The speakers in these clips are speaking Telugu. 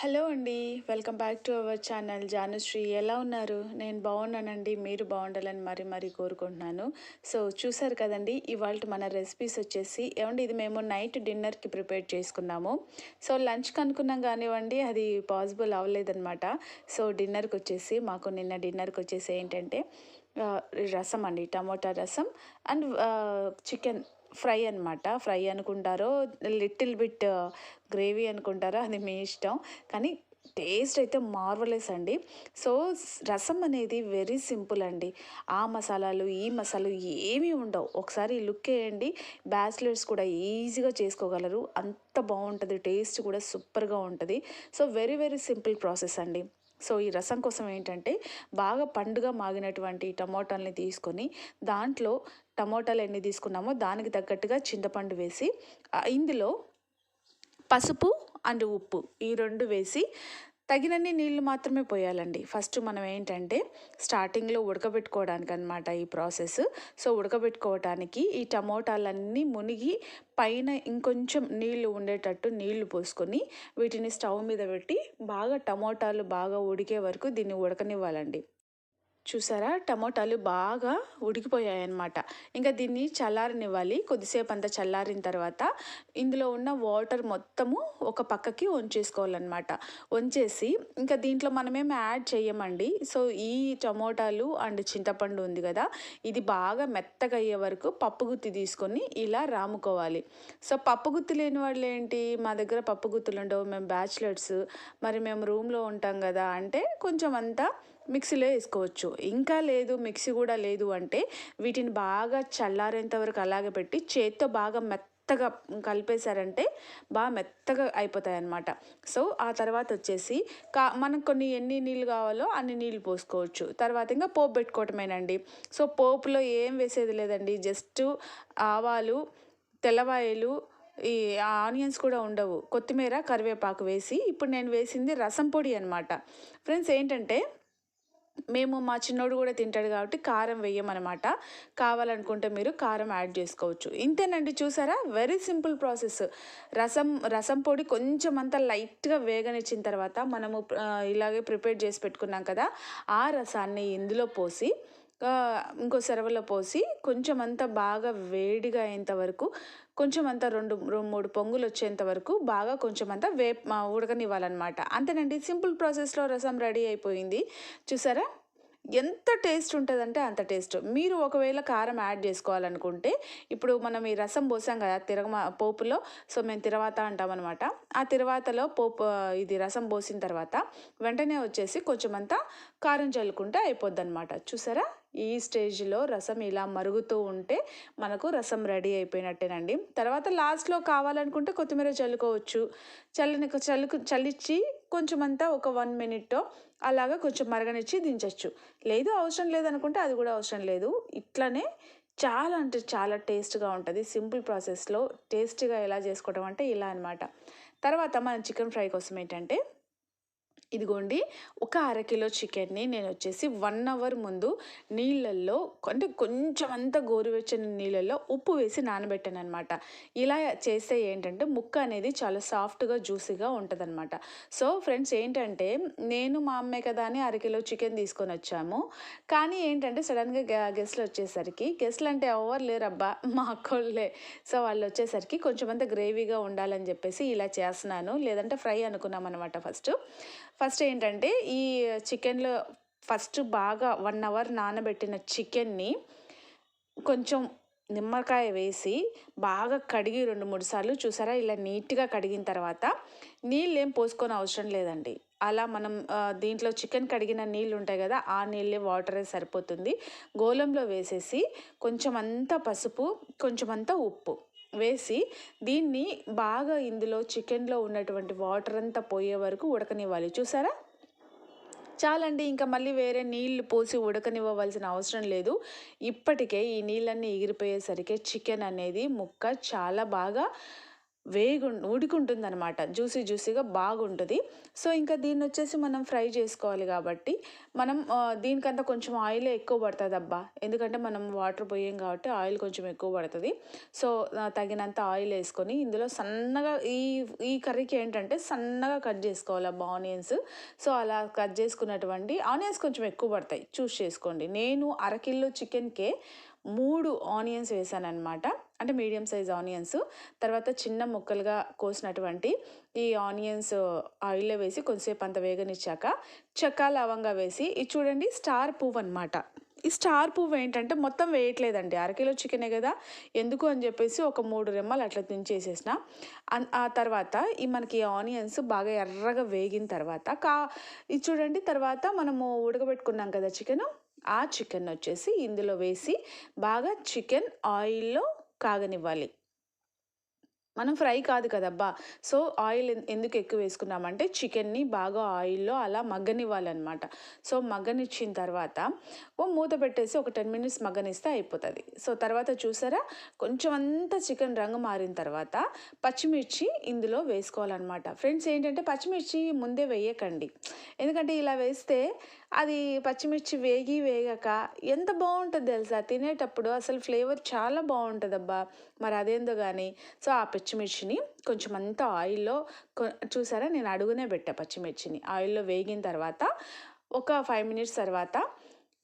హలో అండి welcome back to our channel Janushree. ఎలా ఉన్నారు? నేను బాగున్నానండి మీరు బాగుండాలని మరి మరీ కోరుకుంటున్నాను. సో చూసారు కదండి ఇవాళ మన రెసిపీస్ వచ్చేసి ఏమండి ఇది మేము నైట్ డిన్నర్కి ప్రిపేర్ చేసుకున్నాము. సో లంచ్కి అనుకున్నాం కానివ్వండి అది పాసిబుల్ అవ్వలేదన్నమాట. సో డిన్నర్కి వచ్చేసి మాకు నిన్న డిన్నర్కి వచ్చేసి ఏంటంటే రసం అండి tomato rasam and chicken fry అన్నమాట. ఫ్రై అనుకుంటారో లిటిల్ బిట్ గ్రేవీ అనుకుంటారో అది మీ ఇష్టం. కానీ టేస్ట్ అయితే మార్వలెస్ అండి. సో రసం అనేది వెరీ సింపుల్ అండి. ఆ మసాలాలు ఈ మసాలాలు ఏమీ ఉండవు. ఒకసారి లుక్ వేయండి. బ్యాచిలర్స్ కూడా ఈజీగా చేసుకోగలరు. అంత బాగుంటుంది. టేస్ట్ కూడా సూపర్గా ఉంటుంది. So very very simple process అండి. సో ఈ రసం కోసం ఏంటంటే బాగా పండుగ మాగినటువంటి టమోటాలని తీసుకొని దాంట్లో టమోటాలు ఎన్ని తీసుకున్నామో దానికి తగ్గట్టుగా చింతపండు వేసి ఇందులో పసుపు అండ్ ఉప్పు ఈ రెండు వేసి తగినన్ని నీళ్ళు మాత్రమే పోయాలండి. ఫస్ట్ మనం ఏంటంటే స్టార్టింగ్లో ఉడకబెట్టుకోవడానికి అనమాట ఈ ప్రాసెస్. సో ఉడకబెట్టుకోవటానికి ఈ టమోటాలన్నీ మునిగి పైన ఇంకొంచెం నీళ్ళు ఉండేటట్టు నీళ్ళు పోసుకొని వీటిని స్టవ్ మీద పెట్టి బాగా టమోటాలు బాగా ఉడికే వరకు దీన్ని ఉడకనివ్వాలండి. చూసారా? టమోటాలు బాగా ఉడికిపోయాయి అన్నమాట ఇంకా దీన్ని చల్లారనివ్వాలి. కొద్దిసేపు అంతా చల్లారిన తర్వాత ఇందులో ఉన్న వాటర్ మొత్తము ఒక పక్కకి వంచేసుకోవాలన్నమాట వంచేసి ఇంకా దీంట్లో మనమేం యాడ్ చేయమండి సో ఈ టమోటాలు అండ్ చింతపండు ఉంది కదా ఇది బాగా మెత్తగా అయ్యే వరకు పప్పుగుత్తి తీసుకొని ఇలా రాముకోవాలి. సో పప్పు గుత్తి లేని వాళ్ళు ఏంటి మా దగ్గర పప్పు గుత్తులు ఉండవు. మేము బ్యాచిలర్స్. మరి మేము రూమ్లో ఉంటాం కదా అంటే కొంచెం అంతా మిక్సీలో వేసుకోవచ్చు. ఇంకా లేదు మిక్సీ కూడా లేదు అంటే వీటిని బాగా చల్లారేంత వరకు అలాగే పెట్టి చేత్తో బాగా మెత్తగా కలిపేశారంటే బాగా మెత్తగా అయిపోతాయి అన్నమాట సో ఆ తర్వాత వచ్చేసి కా మనకు కొన్ని ఎన్ని నీళ్ళు కావాలో అన్ని నీళ్ళు పోసుకోవచ్చు. తర్వాత ఇంకా పోపు పెట్టుకోవటమేనండి. సో పోపులో ఏం వేసేది లేదండి. జస్ట్ ఆవాలు తెల్లవాయలు ఈ ఆనియన్స్ కూడా ఉండవు. కొత్తిమీర కరివేపాకు వేసి ఇప్పుడు నేను వేసింది రసం పొడి అనమాట ఫ్రెండ్స్ ఏంటంటే మేము మా చిన్నోడు కూడా తింటాడు కాబట్టి కారం వేయమన్నమాట కావాలనుకుంటే మీరు కారం యాడ్ చేసుకోవచ్చు. ఇంతేనండి చూసారా? వెరీ సింపుల్ ప్రాసెస్ రసం రసం పొడి కొంచెం అంతా లైట్గా వేగనిచ్చిన తర్వాత మనము ఇలాగే ప్రిపేర్ చేసి పెట్టుకున్నాం కదా ఆ రసాన్ని ఇందులో పోసి ఇంకో సెరవలో పోసి కొంచెం అంతా బాగా వేడిగా అయ్యేంత వరకు కొంచెం అంతా రెండు రెండు మూడు పొంగులు వచ్చేంత వరకు బాగా కొంచెం అంతా వేప్ ఉడకనివ్వాలన్నమాట. అంతేనండి సింపుల్ ప్రాసెస్లో రసం రెడీ అయిపోయింది. చూసారా? ఎంత టేస్ట్ ఉంటుందంటే అంత టేస్ట్. మీరు ఒకవేళ కారం యాడ్ చేసుకోవాలనుకుంటే ఇప్పుడు మనం ఈ రసం పోసాం కదా తిరగమా పోపులో సో మేము తిరవాత అంటామన్నమాట. ఆ తిరవాతలో పోపు ఇది రసం పోసిన తర్వాత వెంటనే వచ్చేసి కొంచెం అంతా కారం చల్లుకుంటే అయిపోద్ది అనమాట చూసారా? ఈ స్టేజ్లో రసం ఇలా మరుగుతూ ఉంటే మనకు రసం రెడీ అయిపోయినట్టేనండి. తర్వాత లాస్ట్లో కావాలనుకుంటే కొత్తిమీర చల్లుకోవచ్చు. చల్లని చల్లుకు చల్లిచ్చి కొంచెం అంతా ఒక వన్ మినిట్ అలాగా కొంచెం మరగనిచ్చి దించవచ్చు లేదు అవసరం లేదనుకుంటే అది కూడా అవసరం లేదు. ఇట్లనే చాలా అంటే చాలా టేస్ట్గా ఉంటుంది. సింపుల్ ప్రాసెస్లో టేస్ట్గా ఎలా చేసుకోవడం అంటే ఇలా అనమాట తర్వాత మన చికెన్ ఫ్రై కోసం ఏంటంటే ఇదిగోండి ఒక అరకిలో చికెన్ని నేను వచ్చేసి వన్ అవర్ ముందు నీళ్ళల్లో అంటే కొంచెం అంత గోరువెచ్చని నీళ్ళల్లో ఉప్పు వేసి నానబెట్టాను అనమాట ఇలా చేస్తే ఏంటంటే ముక్క అనేది చాలా సాఫ్ట్గా జ్యూసీగా ఉంటుందన్నమాట. సో ఫ్రెండ్స్ ఏంటంటే నేను మా అమ్మే కదా అని అరకిలో చికెన్ తీసుకొని వచ్చాము. కానీ ఏంటంటే సడన్గా గెస్ట్లు వచ్చేసరికి గెస్ట్లు అంటే ఎవరు లేరబ్బా మా అక్కోళ్ళే. సో వాళ్ళు వచ్చేసరికి కొంచెం అంత గ్రేవీగా ఉండాలని చెప్పేసి ఇలా చేస్తున్నాను. లేదంటే ఫ్రై అనుకున్నాం అనమాట ఫస్ట్. ఫస్ట్ ఏంటంటే ఈ చికెన్లో ఫస్ట్ బాగా వన్ అవర్ నానబెట్టిన చికెన్ని కొంచెం నిమ్మకాయ వేసి బాగా కడిగి రెండు మూడు సార్లు చూసారా? ఇలా నీట్గా కడిగిన తర్వాత నీళ్ళు ఏం పోసుకొని అవసరం లేదండి. అలా మనం దీంట్లో చికెన్ కడిగిన నీళ్ళు ఉంటాయి కదా ఆ నీళ్ళే వాటరే సరిపోతుంది. గోలంలో వేసేసి కొంచెం అంతా పసుపు కొంచెం అంతా ఉప్పు. వేసి దీన్ని బాగా ఇందులో చికెన్లో ఉన్నటువంటి వాటర్ అంతా పోయే వరకు ఉడకనివ్వాలి. చూసారా? చాలండి ఇంకా మళ్ళీ వేరే నీళ్ళు పోసి ఉడకనివ్వవలసిన అవసరం లేదు. ఇప్పటికే ఈ నీళ్ళన్నీ ఎగిరిపోయేసరికి చికెన్ అనేది ముక్క చాలా బాగా వేగు ఉడికుంటుంది అనమాట జ్యూసీ జ్యూసీగా బాగుంటుంది. సో ఇంకా దీన్ని వచ్చేసి మనం ఫ్రై చేసుకోవాలి కాబట్టి మనం దీనికంతా కొంచెం ఆయిలే ఎక్కువ పడుతుంది అబ్బా ఎందుకంటే మనం వాటర్ పోయాం కాబట్టి ఆయిల్ కొంచెం ఎక్కువ పడుతుంది. సో తగినంత ఆయిల్ వేసుకొని ఇందులో సన్నగా ఈ ఈ కర్రీకి ఏంటంటే సన్నగా కట్ చేసుకోవాలి అబ్బా ఆనియన్స్. సో అలా కట్ చేసుకున్నటువంటి ఆనియన్స్ కొంచెం ఎక్కువ పడతాయి. చూస్ చేసుకోండి. నేను అరకిలో చికెన్కే మూడు ఆనియన్స్ వేసాను అనమాట అంటే మీడియం సైజ్ ఆనియన్స్ తర్వాత చిన్న ముక్కలుగా కోసినటువంటి ఈ ఆనియన్స్ ఆయిల్లో వేసి కొంతసేపు అంత వేగనిచ్చాక చెక్క లవంగా వేసి ఇది చూడండి స్టార్ పువ్వు అనమాట ఈ స్టార్ పువ్వు ఏంటంటే మొత్తం వేయట్లేదండి. అరకిలో చికెనే కదా? ఎందుకు అని చెప్పేసి ఒక మూడు రెమ్మలు అట్లా దించేసేసిన. ఆ తర్వాత ఈ మనకి ఆనియన్స్ బాగా ఎర్రగా వేగిన తర్వాత కా ఇది చూడండి తర్వాత మనము ఉడకబెట్టుకున్నాం కదా చికెన్? ఆ చికెన్ వచ్చేసి ఇందులో వేసి బాగా చికెన్ ఆయిల్లో కాగనివ్వాలి. మనం ఫ్రై కాదు కదబ్బా. సో ఆయిల్ ఎందుకు ఎక్కువ వేసుకున్నామంటే చికెన్ని బాగా ఆయిల్లో అలా మగ్గనివ్వాలన్నమాట. సో మగ్గనిచ్చిన తర్వాత ఓ మూత పెట్టేసి ఒక టెన్ మినిట్స్ మగ్గనిస్తే అయిపోతుంది. సో తర్వాత చూసారా? కొంచెం అంతా చికెన్ రంగు మారిన తర్వాత పచ్చిమిర్చి ఇందులో వేసుకోవాలన్నమాట. ఫ్రెండ్స్ ఏంటంటే పచ్చిమిర్చి ముందే వేయకండి. ఎందుకంటే ఇలా వేస్తే అది పచ్చిమిర్చి వేగి వేగాక ఎంత బాగుంటుంది తెలుసా? తినేటప్పుడు అసలు ఫ్లేవర్ చాలా బాగుంటుంది అబ్బా మరి అదేందో కానీ సో ఆ పచ్చిమిర్చిని కొంచెం అంతా ఆయిల్లో చూసారా? నేను అడుగునే పెట్టా పచ్చిమిర్చిని. ఆయిల్లో వేగిన తర్వాత ఒక ఫైవ్ మినిట్స్ తర్వాత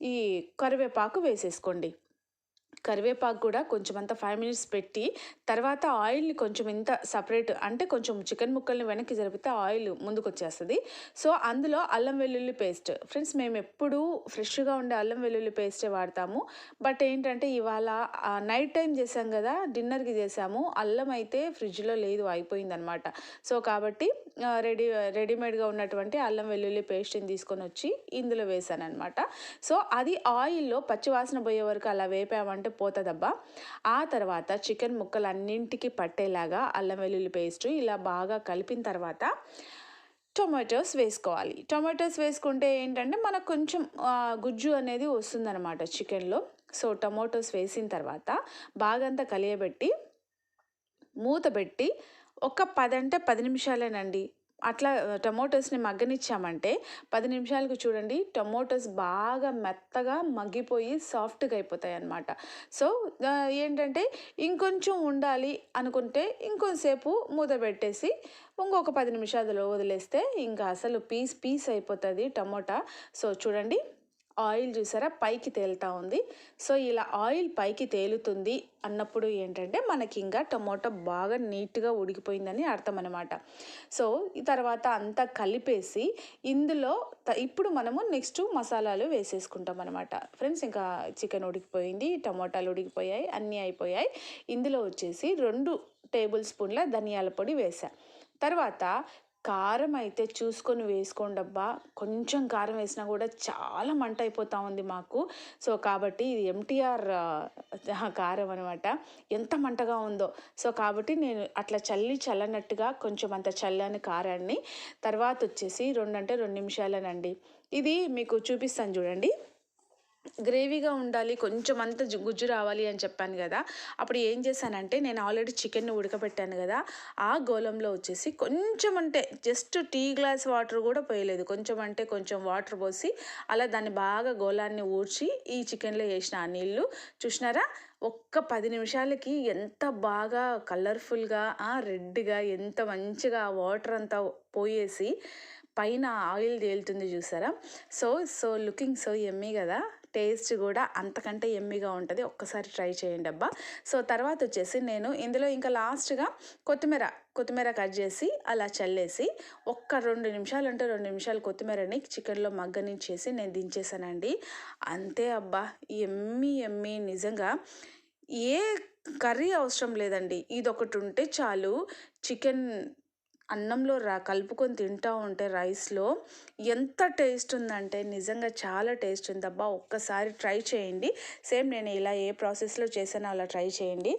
ఈ కరివేపాకు వేసేసుకోండి. కరివేపాకు కూడా కొంచెం అంత ఫైవ్ మినిట్స్ పెట్టి తర్వాత ఆయిల్ని కొంచెం ఇంత సపరేట్ అంటే కొంచెం చికెన్ ముక్కల్ని వెనక్కి జరిపితే ఆయిల్ ముందుకు వచ్చేస్తుంది సో అందులో అల్లం వెల్లుల్లి పేస్ట్ ఫ్రెండ్స్ మేము ఎప్పుడూ ఫ్రెష్గా ఉండే అల్లం వెల్లుల్లి పేస్టే వాడతాము. బట్ ఏంటంటే ఇవాళ నైట్ టైం చేసాం కదా డిన్నర్కి చేసాము. అల్లం అయితే ఫ్రిడ్జ్లో లేదు అయిపోయిందనమాట సో కాబట్టి రెడీ రెడీమేడ్గా ఉన్నటువంటి అల్లం వెల్లుల్లి పేస్ట్ని తీసుకొని వచ్చి ఇందులో వేసాను అనమాట సో అది ఆయిల్లో పచ్చివాసన పోయే వరకు అలా వేపామంటే అంటే పోతుందబ్బా. ఆ తర్వాత చికెన్ ముక్కలు అన్నింటికి పట్టేలాగా అల్లం వెల్లుల్లి పేస్ట్ ఇలా బాగా కలిపిన తర్వాత టొమాటోస్ వేసుకోవాలి. టొమాటోస్ వేసుకుంటే ఏంటంటే మనకు కొంచెం గుజ్జు అనేది వస్తుందన్నమాట చికెన్లో. సో టొమాటోస్ వేసిన తర్వాత బాగంతా కలియబెట్టి మూత పెట్టి ఒక పది అంటే పది నిమిషాలేనండి. అట్లా టమోటోస్ని మగ్గనిచ్చామంటే పది నిమిషాలకు చూడండి టమోటోస్ బాగా మెత్తగా మగ్గిపోయి సాఫ్ట్గా అయిపోతాయి అన్నమాట సో ఏంటంటే ఇంకొంచెం ఉండాలి అనుకుంటే ఇంకొంతసేపు మూత పెట్టేసి ఇంకొక పది నిమిషాలు వదిలేస్తే ఇంకా అసలు పీస్ పీస్ అయిపోతుంది టమోటా. సో చూడండి ఆయిల్ చూసారా? పైకి తేలుతా ఉంది. సో ఇలా ఆయిల్ పైకి తేలుతుంది అన్నప్పుడు ఏంటంటే మనకి ఇంకా టమోటా బాగా నీట్గా ఉడికిపోయిందని అర్థం అనమాట సో ఈ తర్వాత అంతా కలిపేసి ఇందులో త- ఇప్పుడు మనము నెక్స్ట్ మసాలాలు వేసేసుకుంటాం అనమాట ఫ్రెండ్స్ ఇంకా చికెన్ ఉడికిపోయింది టమోటాలు ఉడికిపోయాయి అన్నీ అయిపోయాయి. ఇందులో వచ్చేసి రెండు టేబుల్ స్పూన్ల ధనియాల పొడి వేసా తర్వాత కారం అయితే చూసుకొని వేసుకోండి అబ్బా కొంచెం కారం వేసినా కూడా చాలా మంట అయిపోతూ ఉంది మాకు. సో కాబట్టి ఇది ఎంటీఆర్ కారం అనమాట ఎంత మంటగా ఉందో. సో కాబట్టి నేను అట్లా చల్లి చల్లనట్టుగా కొంచెం అంత చల్లని కారాన్ని తర్వాత వచ్చేసి రెండు అంటే రెండు నిమిషాలనండి. ఇది మీకు చూపిస్తాను చూడండి. గ్రేవీగా ఉండాలి కొంచెం అంత గుజ్జు రావాలి అని చెప్పాను కదా అప్పుడు ఏం చేశానంటే నేను ఆల్రెడీ చికెన్ని ఉడకబెట్టాను కదా ఆ గోళంలో వచ్చేసి కొంచెం అంటే జస్ట్ టీ గ్లాస్ వాటర్ కూడా పోయలేదు కొంచెం అంటే కొంచెం వాటర్ పోసి అలా దాన్ని బాగా గోళాన్ని ఊడ్చి ఈ చికెన్లో వేసిన ఆ నీళ్ళు చూసినారా? ఒక్క పది నిమిషాలకి ఎంత బాగా కలర్ఫుల్గా రెడ్గా ఎంత మంచిగా ఆ వాటర్ అంతా పోయేసి పైన ఆయిల్ తేలుతుంది చూసారా? So so looking so Emmy కదా. టేస్ట్ కూడా అంతకంటే ఎమ్మీగా ఉంటుంది. ఒక్కసారి ట్రై చేయండి అబ్బా. సో తర్వాత వచ్చేసి నేను ఇందులో ఇంకా లాస్ట్గా కొత్తిమీర కొత్తిమీర కట్ చేసి అలా చల్లేసి ఒక్క రెండు నిమిషాలు అంటే రెండు నిమిషాలు కొత్తిమీరని చికెన్లో మగ్గనించేసి నేను దించేసానండి. అంతే అబ్బా. ఎమ్మి ఎమ్మి నిజంగా ఏ కర్రీ అవసరం లేదండి. ఇది ఒకటి ఉంటే చాలు. చికెన్ అన్నంలో రా కలుపుకొని తింటూ ఉంటే రైస్లో ఎంత టేస్ట్ ఉందంటే నిజంగా చాలా టేస్ట్ ఉందబ్బా ఒక్కసారి ట్రై చేయండి. సేమ్ నేను ఇలా ఏ ప్రాసెస్లో చేసానో అలా ట్రై చేయండి.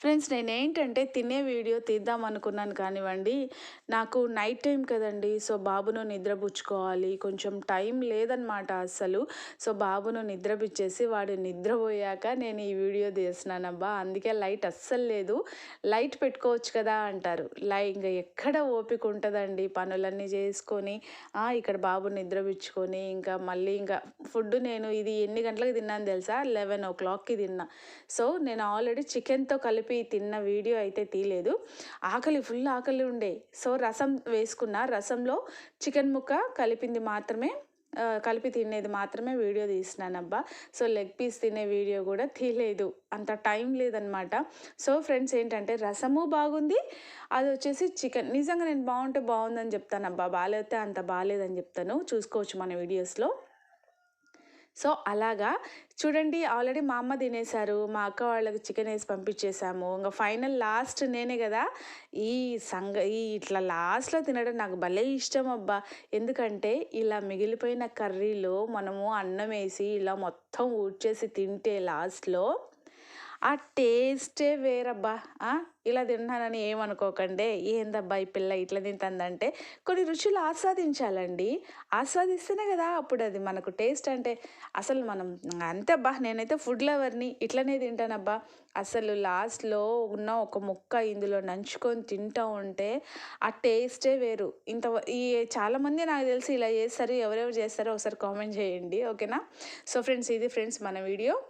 ఫ్రెండ్స్ నేను ఏంటంటే తినే వీడియో తీద్దాం అనుకున్నాను కానివ్వండి. నాకు నైట్ టైం కదండి సో బాబును నిద్రపుచ్చుకోవాలి. కొంచెం టైం లేదనమాట అస్సలు. సో బాబును నిద్రపిచ్చేసి వాడు నిద్రపోయాక నేను ఈ వీడియో తీస్తున్నానబ్బా. అందుకే లైట్ అస్సలు లేదు. లైట్ పెట్టుకోవచ్చు కదా అంటారు. లై ఇంకా ఎక్కడ ఓపిక ఉంటుందండి పనులన్నీ చేసుకొని ఇక్కడ బాబు నిద్రపిచ్చుకొని ఇంకా మళ్ళీ ఇంకా ఫుడ్ నేను ఇది ఎన్ని గంటలకు తిన్నాను తెలుసా? లెవెన్ ఓ క్లాక్కి తిన్నా. సో నేను ఆల్రెడీ చికెన్తో కలిపి తిన్న వీడియో అయితే తీయలేదు. ఆకలి ఫుల్ ఆకలి ఉండే. సో రసం వేసుకున్న రసంలో చికెన్ ముక్క కలిపింది మాత్రమే కలిపి తినేది మాత్రమే వీడియో తీసినానబ్బా. సో లెగ్ పీస్ తినే వీడియో కూడా తీయలేదు. అంత టైం లేదనమాట. సో ఫ్రెండ్స్ ఏంటంటే రసము బాగుంది అది వచ్చేసి చికెన్. నిజంగా నేను బాగుంటే బాగుందని చెప్తానబ్బా. బాగాలేతే అంత బాగాలేదని చెప్తాను. చూసుకోవచ్చు మన వీడియోస్లో. సో అలాగా చూడండి ఆల్రెడీ మా అమ్మ తినేశారు మా అక్క వాళ్ళకి చికెన్ వేసి పంపించేసాము ఇంకా ఫైనల్ లాస్ట్ నేనే కదా ఈ సంగ ఈ ఇట్లా లాస్ట్లో తినడం నాకు భలే ఇష్టం అబ్బా. ఎందుకంటే ఇలా మిగిలిపోయిన కర్రీలో మనము అన్నం వేసి ఇలా మొత్తం ఊడ్చేసి తింటే లాస్ట్లో ఆ టేస్టే వేరబ్బా. ఇలా తిన్నానని ఏమనుకోకండి. ఏందబ్బా ఈ పిల్ల ఇట్లా తింటుందంటే కొన్ని రుచులు ఆస్వాదించాలండి. ఆస్వాదిస్తేనే కదా అప్పుడు అది మనకు టేస్ట్ అంటే. అసలు మనం అంతే అబ్బా నేనైతే ఫుడ్ లవర్ని ఇట్లనే తింటానబ్బా. అసలు లాస్ట్లో ఉన్న ఒక ముక్క ఇందులో నంచుకొని తింటా ఉంటే ఆ టేస్టే వేరు. ఇంత ఈ చాలామంది నాకు తెలిసి ఇలా చేస్తారు ఎవరెవరు చేస్తారో ఒకసారి కామెంట్ చేయండి. ఓకేనా? సో ఫ్రెండ్స్ ఇది ఫ్రెండ్స్ మన వీడియో.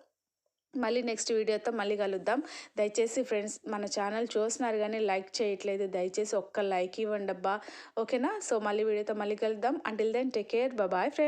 మళ్ళీ నెక్స్ట్ వీడియోతో మళ్ళీ కలుద్దాం. దయచేసి ఫ్రెండ్స్ మన ఛానల్ చూస్తున్నారు కానీ లైక్ చేయట్లేదు. దయచేసి ఒక్క లైక్ ఇవ్వండి అబ్బా. ఓకేనా? సో మళ్ళీ వీడియోతో మళ్ళీ కలుద్దాం. Until then take care bye friends